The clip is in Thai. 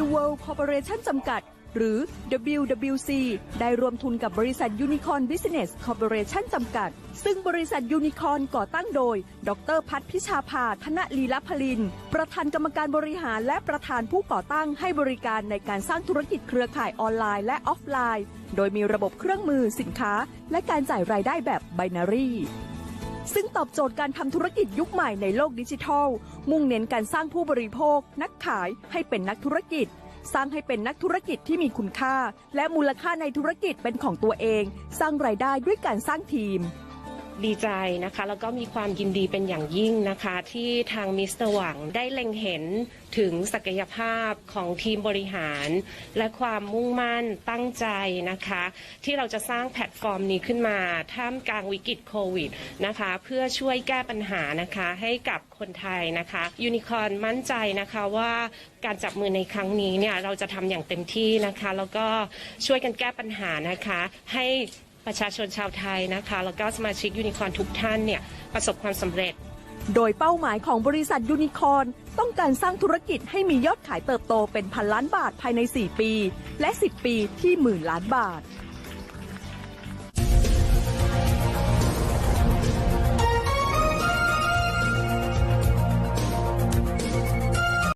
W World Corporation จำกัด หรือ WWC ได้รวมทุนกับบริษัท Unicorn Business Corporation จำกัด ซึ่งบริษัท Unicorn ก่อตั้งโดย ดรพัฒพิชาภาธนลีลพลิน ประธานกรรมการบริหารและประธานผู้ก่อตั้งให้บริการในการสร้างธุรกิจเครือข่ายออนไลน์และออฟไลน์ โดยมีระบบเครื่องมือสินค้า และการจ่ายรายได้แบบไบนารี ซึ่งตอบโจทย์การทำธุรกิจยุคใหม่ในโลกดิจิทัล มุ่งเน้นการสร้างผู้บริโภค นักขายให้เป็นนักธุรกิจ สร้างให้เป็นนักธุรกิจที่มีคุณค่า และมูลค่าในธุรกิจเป็นของตัวเอง สร้างรายได้ด้วยการสร้างทีม ดีใจนะคะแล้วก็มีความยินดีเป็นอย่างยิ่งนะคะ ที่ทางมิสเตอร์หวังได้เล็งเห็นถึงศักยภาพของทีมบริหาร และความมุ่งมั่นตั้งใจนะคะ ที่เราจะสร้างแพลตฟอร์มนี้ขึ้นมา ท่ามกลางวิกฤตโควิดนะคะ เพื่อช่วยแก้ปัญหานะคะให้กับคนไทยนะคะยูนิคอนมั่นใจนะคะว่าการจับมือในครั้งนี้เนี่ยเราจะทำอย่างเต็มที่นะคะ แล้วก็ช่วยกันแก้ปัญหานะคะ ให้ ประชาชนชาวไทยนะคะ แล้วก็สมาชิกยูนิคอนทุกท่านเนี่ยประสบความสำเร็จ โดยเป้าหมายของบริษัทยูนิคอนต้องการสร้างธุรกิจให้มียอดขายเติบโตเป็นพันล้านบาทภายใน 4 ปี และ 10 ปีที่หมื่นล้านบาท